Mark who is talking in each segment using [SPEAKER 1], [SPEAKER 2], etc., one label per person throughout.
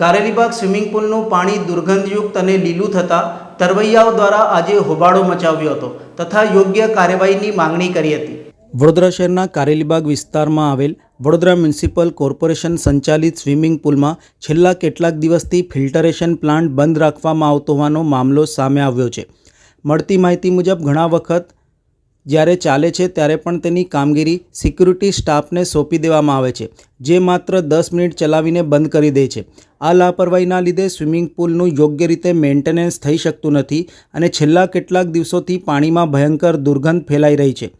[SPEAKER 1] Karelibaug swimming પુલનું પાણી દુર્ગંધયુક્ત અને લીલું થતાં તરવૈયાઓ દ્વારા આજે હોબાળો મચાવ્યો હતો તથા યોગ્ય કાર્યવાહીની માંગણી કરી હતી. વડોદરા શહેરના કારેલીબાગ વિસ્તારમાં આવેલ વડોદરા મ્યુનિસિપલ કોર્પોરેશન સંચાલિત સ્વિમિંગ પુલમાં છેલ્લા કેટલાક દિવસથી ફિલ્ટરેશન પ્લાન્ટ બંધ રાખવામાં આવતો હોવાનો મામલો સામે આવ્યો છે. મળતી માહિતી મુજબ ઘણા વખત જ્યારે ચાલે છે ત્યારે પણ તેની કામગીરી સિક્યુરિટી સ્ટાફને સોંપી દેવામાં આવે છે, જે માત્ર દસ મિનિટ ચલાવીને બંધ કરી દે છે. આ લાપરવાહીના લીધે સ્વિમિંગ પુલનું યોગ્ય રીતે મેન્ટેનન્સ થઈ શકતું નથી અને છેલ્લા કેટલાક દિવસોથી પાણીમાં ભયંકર દુર્ગંધ ફેલાઈ રહી છે.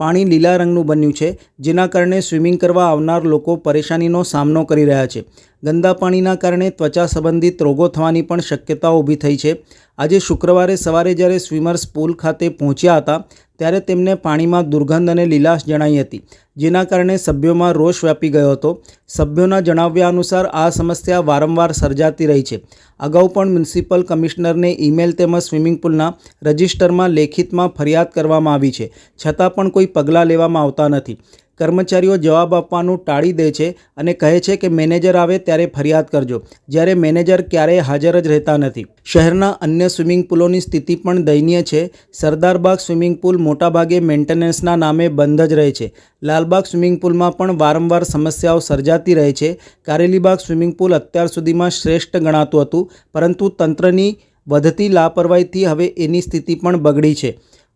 [SPEAKER 1] પાણી લીલા રંગનું બન્યું છે, જેના કારણે સ્વિમિંગ કરવા આવનાર લોકો પરેશાનીનો સામનો કરી રહ્યા છે. ગંદા પાણીના કારણે ત્વચા સંબંધિત રોગો થવાની પણ શક્યતા ઊભી થઈ છે. આજે શુક્રવારે સવારે જ્યારે સ્વિમર્સ પુલ ખાતે પહોંચ્યા હતા, ત્યારે તેમને પાણીમાં દુર્ગંધ અને લીલાશ જણાઈ હતી, જેના કારણે સભ્યોમાં રોષ વ્યાપી ગયો હતો. સભ્યોના જણાવ્યા અનુસાર આ સમસ્યા વારંવાર સર્જાતી રહી છે. અગાઉ પણ મ્યુનિસિપલ કમિશનરને ઈમેલ તેમજ સ્વિમિંગ પુલના રજિસ્ટરમાં લેખિતમાં ફરિયાદ કરવામાં આવી છે, છતાં પણ કોઈ પગલાં લેવામાં આવતા નથી. કર્મચારીઓ જવાબ આપવાનું ટાળી દે છે અને કહે છે કે મેનેજર આવે ત્યારે ફરિયાદ કરજો. જ્યારે મેનેજર ક્યારેય હાજર જ રહેતા નથી. શહેરના અન્ય સ્વિમિંગ પુલોની સ્થિતિ પણ દયનીય છે. સરદારબાગ સ્વિમિંગ પુલ મોટાભાગે મેન્ટેનન્સના નામે બંધ જ રહે છે. લાલબાગ સ્વિમિંગ પુલમાં પણ વારંવાર સમસ્યાઓ સર્જાતી રહે છે. કારેલીબાગ સ્વિમિંગ પુલ અત્યાર સુધીમાં શ્રેષ્ઠ ગણાતું હતું, પરંતુ તંત્રની વધતી લાપરવાહીથી હવે એની સ્થિતિ પણ બગડી છે.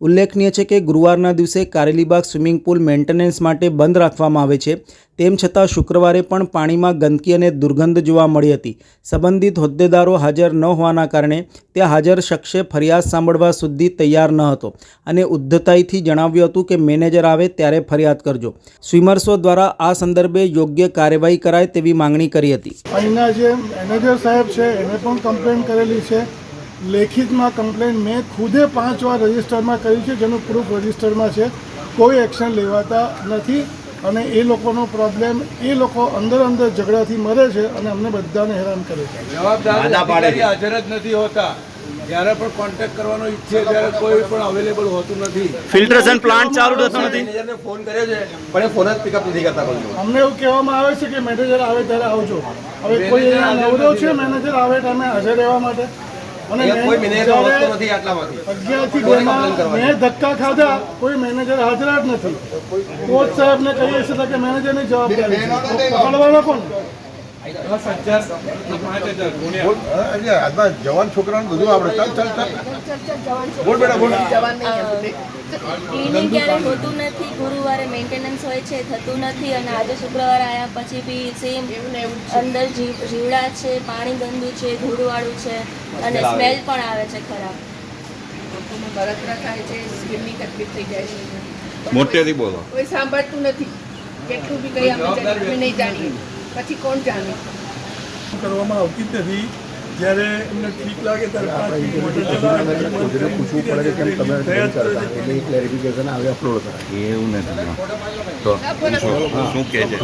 [SPEAKER 1] ઉલ્લેખનીય છે કે ગુરુવારના દિવસે કારેલીબાગ સ્વિમિંગ પુલ મેન્ટેનન્સ માટે બંધ રાખવામાં આવે છે. તેમ છતાં શુક્રવારે પણ પાણીમાં ગંદકી અને દુર્ગંધ જોવા મળી હતી. સંબંધિત હોદ્દેદારો હાજર ન હોવાના કારણે ત્યાં હાજર શખ્સે ફરિયાદ સાંભળવા સુધી તૈયાર ન હતો અને ઉદ્ધતાઈથી જણાવ્યું હતું કે મેનેજર આવે ત્યારે ફરિયાદ કરજો. સ્વિમર્સો દ્વારા આ સંદર્ભે યોગ્ય કાર્યવાહી કરાય તેવી માંગણી કરી હતી.
[SPEAKER 2] અહીંના જે મેનેજર સાહેબ છે, એને પણ કમ્પ્લેન કરેલી છે. લેખિતમાં કમ્પ્લેન મેં ખુદે પાંચ વાર રજિસ્ટરમાં કરી છે જેનું પ્રૂફ રજિસ્ટરમાં છે. કોઈ એક્શન લેવાતા નથી અને એ લોકોનો પ્રોબ્લેમ એ લોકો અંદર અંદર ઝઘડાથી મરે છે અને અમને બધાને હેરાન કરે છે.
[SPEAKER 3] જવાબદાર હાજર જ નથી હોતા. જ્યારે પણ કોન્ટેક્ટ કરવાનો ઈચ્છે ત્યારે કોઈ પણ અવેલેબલ હોતું નથી.
[SPEAKER 4] ફિલ્ટ્રેશન પ્લાન્ટ ચાલુ થતો નથી.
[SPEAKER 5] મેનેજરને ફોન કર્યો છે પણ એ ફોન જ પિકઅપ નથી કરતા કોઈ
[SPEAKER 2] અમને એવું કહેવામાં આવે છે કે મેનેજર આવે ત્યારે આવજો. હવે કોઈ અહીંયા નવરો છે મેનેજર આવે ટાઈમે હાજર રહેવા માટે. અને
[SPEAKER 5] અહીંયા કોઈ મેનેજર
[SPEAKER 2] જ્યારે
[SPEAKER 5] હોતો નથી આટલામાંથી
[SPEAKER 2] અગિયારથી બેમાં મેં ધક્કા ખાધા કોઈ મેનેજર હાજર જ નથી. કોચ સાહેબને કહીએ છીએ કે મેનેજરની જવાબદારી પકડવાનો કોણ?
[SPEAKER 3] દસ હજાર કે પાંચ હજાર ગુણ્યા
[SPEAKER 6] જવાન છોકરાને બધું આવડે ચાલ ચાલ ચાલ બોલ. બેટા બોલ
[SPEAKER 7] ક્લિનિંગ ક્યારે હોતું નથી. ગુરુવારે મેન્ટેનન્સ હોય છે થતું નથી અને આજે શુક્રવાર આવ્યા પછી બી સેમ અંદર જીવડા છે પાણી ગંદુ છે ધૂળવાળું છે અને સ્મેલ પણ આવે છે ખરાબ
[SPEAKER 8] લોકોમાં બળતરા થાય છે સ્કિનની તકલીફ થઈ જાય છે
[SPEAKER 4] મોટેથી બોલો
[SPEAKER 8] કોઈ સાંભળતું નથી કેટલું બી કઈ આપણે નહીં જાણીએ. પછી કોણ જાણે?
[SPEAKER 2] કરવામાં આવતી જ નથી. જ્યારે એમને ઠીક લાગે ત્યારે
[SPEAKER 6] પૂછવું પડે કે કેમ તમે એટલે એ ક્લેરિફિકેશન આવે અપલોડ કરાય
[SPEAKER 4] એવું નથી તો શું શું કહે છે?